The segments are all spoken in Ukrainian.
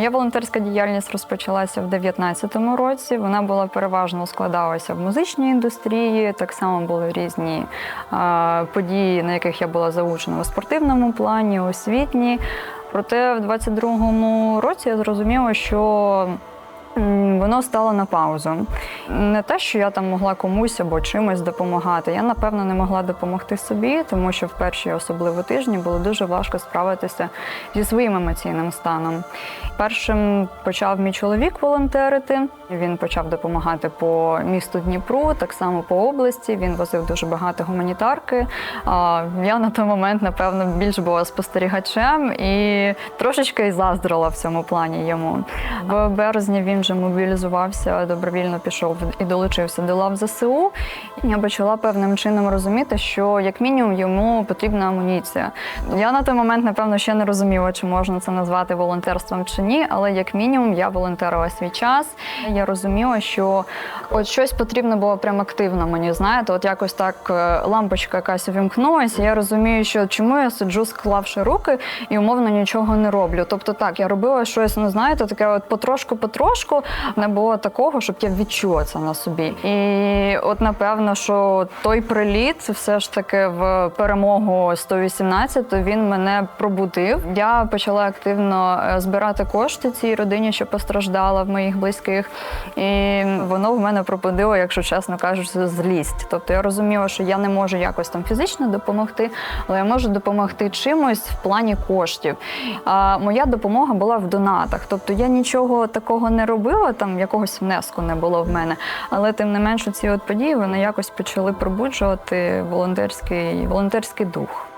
Моя волонтерська діяльність розпочалася в 2019 році. Вона була переважно складалася в музичній індустрії. Так само були різні а, події, на яких я була залучена у спортивному плані, освітні. Проте в 22-му році я зрозуміла, що воно стало на паузу. Не те, що я там могла комусь або чимось допомагати. Я, напевно, не могла допомогти собі, тому що в перші особливо тижні було дуже важко справитися зі своїм емоційним станом. Першим почав мій чоловік волонтерити. Він почав допомагати по місту Дніпру, так само по області. Він возив дуже багато гуманітарки. Я на той момент, напевно, більш була спостерігачем і трошечки й заздрила в цьому плані йому. В березні він вже мобілізувався, добровільно пішов і долучився до лав ЗСУ. Я почала певним чином розуміти, що як мінімум йому потрібна амуніція. Я на той момент, напевно, ще не розуміла, чи можна це назвати волонтерством чи ні, але як мінімум я волонтерила свій час. Я розуміла, що от щось потрібно було прям активно мені, знаєте, от якось так е, лампочка якась увімкнулася. Я розумію, що чому я сиджу, склавши руки і умовно нічого не роблю. Тобто так, я робила щось, ну знаєте, таке от потрошку-потрошку. Не було такого, щоб я відчула це на собі. І от напевно, що той приліт, все ж таки в перемогу 118, він мене пробудив. Я почала активно е, збирати кошти цій родині, що постраждала в моїх близьких. І воно в мене пробудило, якщо чесно кажучи, злість. Тобто я розуміла, що я не можу якось там фізично допомогти, але я можу допомогти чимось в плані коштів. А моя допомога була в донатах. Тобто я нічого такого не робила, там якогось внеску не було в мене. Але тим не менше, ці от події вони якось почали пробуджувати волонтерський, волонтерський дух.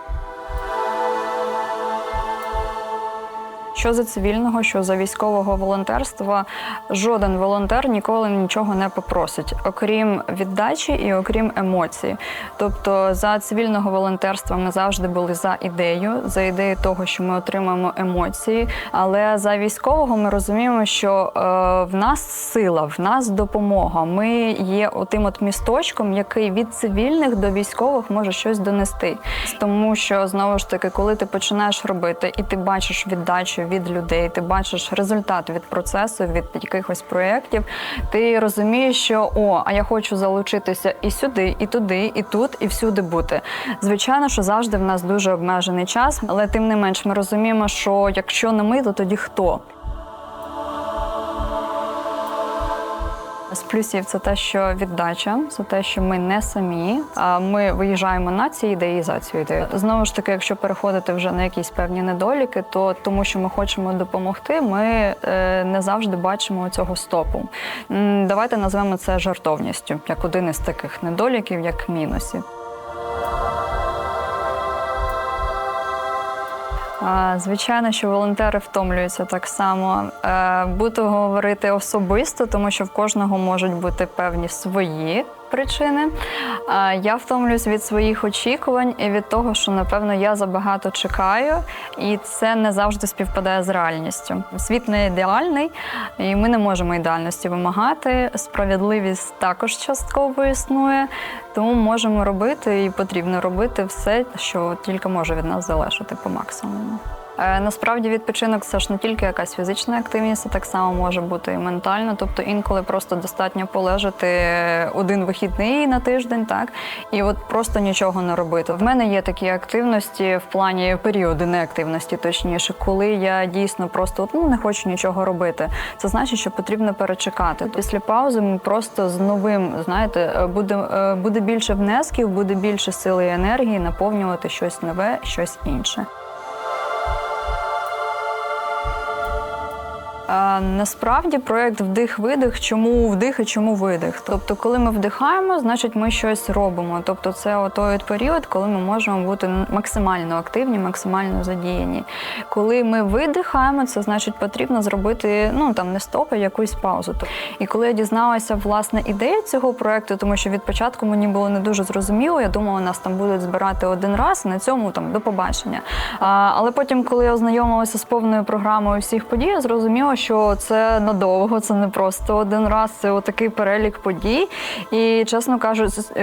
Що за цивільного, що за військового волонтерства, жоден волонтер ніколи нічого не попросить, окрім віддачі і окрім емоцій. Тобто, за цивільного волонтерства ми завжди були за ідею, за ідею того, що ми отримаємо емоції. Але за військового ми розуміємо, що е, в нас сила, в нас допомога. Ми є отим от місточком, який від цивільних до військових може щось донести. Тому що знову ж таки, коли ти починаєш робити і ти бачиш віддачу від людей, ти бачиш результат від процесу, від якихось проєктів, ти розумієш, що о, а я хочу залучитися і сюди, і туди, і тут, і всюди бути. Звичайно, що завжди в нас дуже обмежений час, але тим не менш ми розуміємо, що якщо не ми, то тоді хто? З плюсів це те, що віддача, це те, що ми не самі. А ми виїжджаємо на ці ідеї за цю ідею. Знову ж таки, якщо переходити вже на якісь певні недоліки, то тому, що ми хочемо допомогти, ми е, не завжди бачимо цього стопу. Давайте назвемо це жартовністю, як один із таких недоліків, як мінусів. Звичайно, що волонтери втомлюються так само. Е, Буду говорити особисто, тому що в кожного можуть бути певні свої причини. Я втомлююсь від своїх очікувань і від того, що напевно я забагато чекаю, і це не завжди співпадає з реальністю. Світ не ідеальний, і ми не можемо ідеальності вимагати. Справедливість також частково існує, тому можемо робити і потрібно робити все, що тільки може від нас залежати по максимуму. Е, Насправді відпочинок це ж не тільки якась фізична активність, це так само може бути і ментальна. Тобто інколи просто достатньо полежати один вихідний на тиждень, так і от просто нічого не робити. В мене є такі активності в плані періоди неактивності, точніше, коли я дійсно просто ну, не хочу нічого робити. Це значить, що потрібно перечекати. Після паузи ми просто з новим, знаєте, е, буде, е, буде більше внесків, буде більше сили і енергії наповнювати щось нове, щось інше. Насправді проект вдих-видих. Чому вдих і чому видих? Тобто, коли ми вдихаємо, значить ми щось робимо. Тобто, це той період, коли ми можемо бути максимально активні, максимально задіяні. Коли ми видихаємо, це значить потрібно зробити ну там не стоп, а якусь паузу. І коли я дізналася власне ідею цього проекту, тому що від початку мені було не дуже зрозуміло. Я думала, нас там будуть збирати один раз. На цьому там до побачення. А, але потім, коли я ознайомилася з повною програмою всіх подій, я зрозуміла, що це надовго, це не просто один раз, це отакий перелік подій. І чесно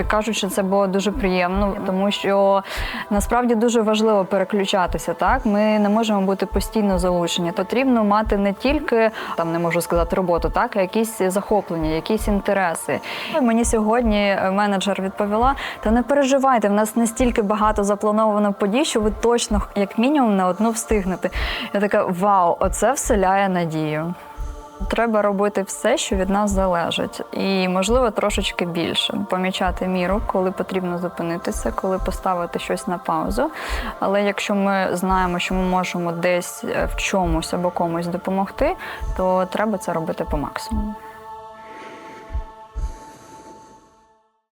кажучи, це було дуже приємно, тому що насправді дуже важливо переключатися. Так, ми не можемо бути постійно залучені. Потрібно мати не тільки там не можу сказати роботу, так а якісь захоплення, якісь інтереси. Мені сьогодні менеджер відповіла: та не переживайте, в нас настільки багато заплановано подій, що ви точно як мінімум на одну встигнете. Я така вау, оце вселяє надію. Треба робити все, що від нас залежить, і можливо трошечки більше помічати міру, коли потрібно зупинитися, коли поставити щось на паузу. Але якщо ми знаємо, що ми можемо десь е, в чомусь або комусь допомогти, то треба це робити по максимуму.